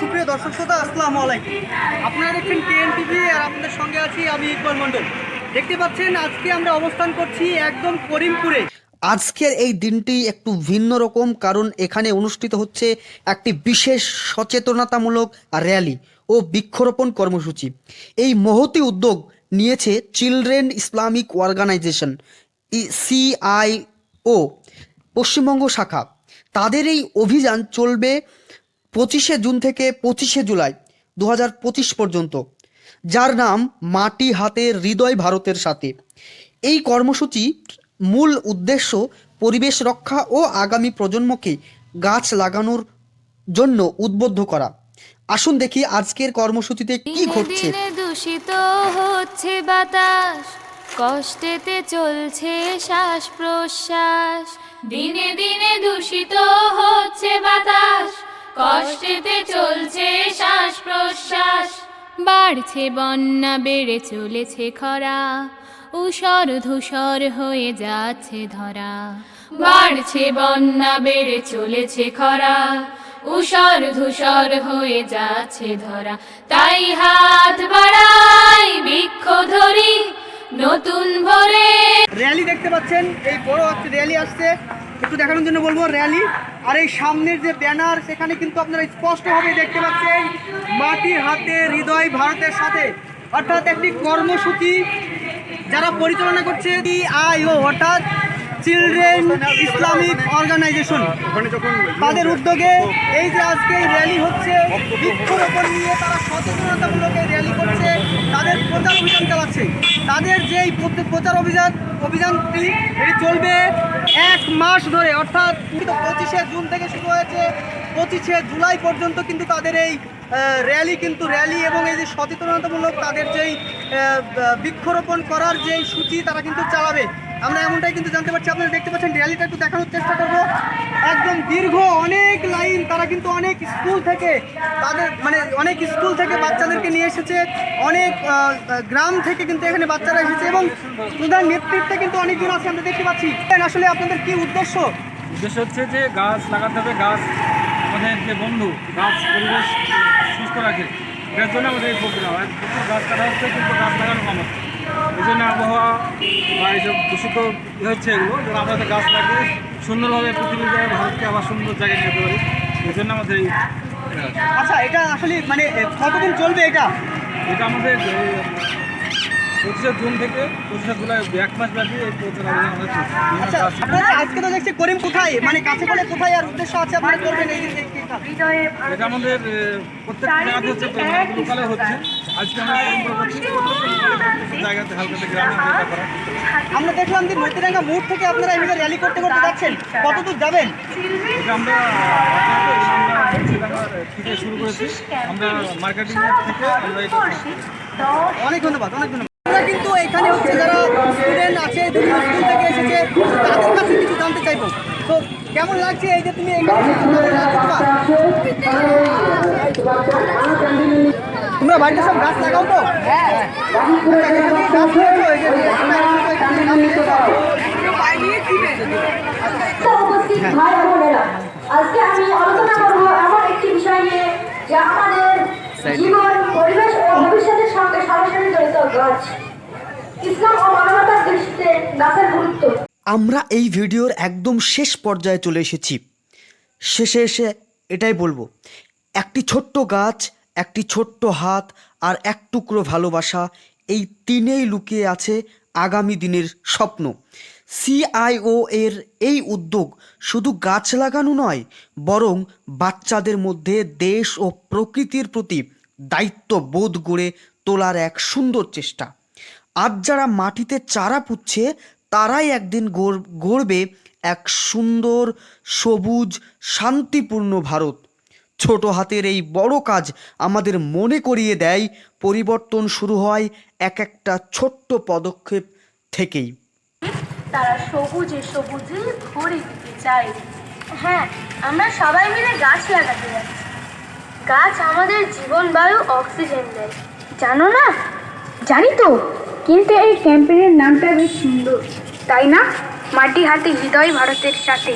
সুপ্রিয় দর্শক শ্রোতা, আসসালামু আলাইকুম। আপনারা দেখছেন কেএন টিভি আর আপনাদের সঙ্গে আছি আমি ইকবাল মণ্ডল। দেখতে পাচ্ছেন, আজকে আমরা অবস্থান করছি একদম করিমপুরে। আজকের এই দিনটি একটু ভিন্ন রকম, কারণ এখানে অনুষ্ঠিত হচ্ছে একটি বিশেষ সচেতনতামূলক র্যালি ও বৃক্ষরোপণ কর্মসূচি। এই মহতি উদ্যোগ নিয়েছে children Islamic organisation CIO Paschimbanga শাখা। তাদের এই অভিযান চলবে পঁচিশে জুন থেকে পঁচিশে জুলাই দু হাজার পঁচিশ পর্যন্ত যার নাম মাটি হাতে হৃদয় ভারতের সাথে। এই কর্মসূচি মূল উদ্দেশ্য পরিবেশ রক্ষা ও আগামী প্রজন্মকে গাছ লাগানোর জন্য উদ্বুদ্ধ করা। আসুন দেখি আজকের কর্মসূচিতে কি ঘটছে। দূষিত হচ্ছে বাতাস কষ্টেতে চলছে শ্বাস প্রশ্বাস। দিনে দিনে দূষিত হচ্ছে বাতাস কষ্টেতে চলছে শ্বাস প্রশ্বাস বাড়ছে বন্যা, বেড়ে চলেছে খরা। উষর ধূসর হয়ে যাচ্ছে ধরা। বাড়ছে বন্যা, বেড়ে চলেছে খরা। উষর ধূসর হয়ে যাচ্ছে ধরা। তাই হাত বাড়াই, বৃক্ষ ধরি, নতুন ভরে র্যালি দেখতে পাচ্ছেন। এই বড় র্যালি আসছে। একটু দেখানোর জন্য বলব র্যালি আর এই সামনের যে ব্যানার সেখানে কিন্তু আপনারা স্পষ্টভাবে দেখতে পাচ্ছেন মাটি হাতে হৃদয় ভারতের সাথে। অর্থাৎ একটি কর্মসূচি যারা পরিচালনা করছে আইও অর্থাৎ চিলড্রেন ইসলামিক অর্গানাইজেশন তাদের উদ্যোগে এই যে আজকে র্যালি হচ্ছে, বৃক্ষরোপণ নিয়ে তারা সচেতনতামূলক এই র্যালি করছে, তাদের প্রচার অভিযান চালাচ্ছে। তাদের যে এই প্রচার অভিযান, অভিযানটি, এটি চলবে এক মাস ধরে, অর্থাৎ পঁচিশে জুন থেকে শুরু হয়েছে, পঁচিশে জুলাই পর্যন্ত কিন্তু তাদের এই র্যালি কিন্তু র্যালি এবং এই যে সচেতনতামূলক তাদের যেই বৃক্ষরোপণ করার যেই সূচি তারা কিন্তু চালাবে। আমরা এমনটাই কিন্তু জানতে পারছি, আপনারা দেখতে পাচ্ছেন, র্যালিটা একটু দেখানোর চেষ্টা করব। একদম দীর্ঘ অনেক লাইন, তারা কিন্তু অনেক স্কুল থেকে তাদের মানে অনেক স্কুল থেকে বাচ্চাদেরকে নিয়ে এসেছে, অনেক গ্রাম থেকে কিন্তু এখানে বাচ্চারা এসেছে এবং প্রধান নেতৃত্বে কিন্তু অনেকজন আছে, আমরা দেখতে পাচ্ছি। আসলে আপনাদের কি উদ্দেশ্য? উদ্দেশ্য হচ্ছে যে গাছ লাগাতে হবে, গাছ আমাদের যে বন্ধু, গাছ পরিবেশ সুস্থ রাখে, এটার জন্য আমাদের এই আর প্রচুর গাছ কাটা হচ্ছে, কিন্তু গাছ লাগানো কম হচ্ছে এই জন্য আবহাওয়া বা এইসব দূষিত হচ্ছে এগুলো যেন আমরা যাতে গাছ লাগিয়ে সুন্দরভাবে পৃথিবীর জায়গায় ভারতকে আবার সুন্দর জায়গায় নিতে যেতে পারি। এই জন্য আমাদের এই আচ্ছা এটা আসলে মানে কতদিন চলবে এটা? এটা আমাদের পঁচিশে জুন থেকে পঁচিশে জুলাই এক মাস ব্যাপী এই প্রচার আচ্ছা আজকে তো দেখছি করিম কোথায়? মানে কাছে করে কোথায় আর উদ্দেশ্য আছে আপনারা করবেন এই যে- এটা আমাদের প্রত্যেকটা জায়গাতে হচ্ছে লোকালে হচ্ছে। আজকে আমরা জায়গাতে হালকাতে গ্রামে আমরা দেখলাম যে মতিরাঙ্গা মোড় থেকে আপনারা এইভাবে র্যালি করতে করতে যাচ্ছেন। কতদূর যাবেন? এটা আমরা আমরা থেকে শুরু করেছি আমরা মার্কেটিং থেকে আমরা অনেক ধন্যবাদ অনেক ধন্যবাদ। আমরা কিন্তু এখানে হচ্ছে যারা স্টুডেন্ট আছে বিভিন্ন স্কুল থেকে এসেছে তাদের কাছে কিছু জানতে চাইব তো কেমন লাগছে এই যে তুমি তোমার? বাড়িতে সব গাছ লাগাও তো হ্যাঁ গাছ লাগাও এই যে তোমরা এসেছ, এখানে গাছ লাগাও। উপস্থিত ভাই ও বোনেরা আজকে আমি আলোচনা করব এমন একটি বিষয় নিয়ে যা আমাদের জীবন পরিবেশ ও ভবিষ্যতের সঙ্গে সরাসরি জড়িত গাছ আমরা এই ভিডিওর একদম শেষ পর্যায়ে চলে এসেছি। শেষে এসে এটাই বলব, একটি ছোট্ট গাছ, একটি ছোট্ট হাত আর এক টুকরো ভালোবাসা এই তিনেই লুকিয়ে আছে আগামী দিনের স্বপ্ন। সিআইও এর এই উদ্যোগ শুধু গাছ লাগানো নয়, বরং বাচ্চাদের মধ্যে দেশ ও প্রকৃতির প্রতি দায়িত্ববোধ গড়ে তোলার এক সুন্দর চেষ্টা। আজ যারা মাটিতে চারা পুচ্ছে তারাই একদিন গড়- গড়বে এক সুন্দর, সবুজ, শান্তিপূর্ণ ভারত। ছোট হাতের এই বড় কাজ আমাদের মনে করিয়ে দেয়, পরিবর্তন শুরু হয় এক একটা ছোট্ট পদক্ষেপ থেকেই। তারা সবুজে সবুজে ভরে দিতে চায়। হ্যাঁ আমরা সবাই মিলে গাছ লাগাতে যাচ্ছি। গাছ আমাদের জীবন বায়ু অক্সিজেন দেয়। জানো না? জানি তো, কিন্তু এই ক্যাম্পেইনের নামটা বেশ সুন্দর। তাই না? মাটি হাতে হৃদয় ভারতের সাথে।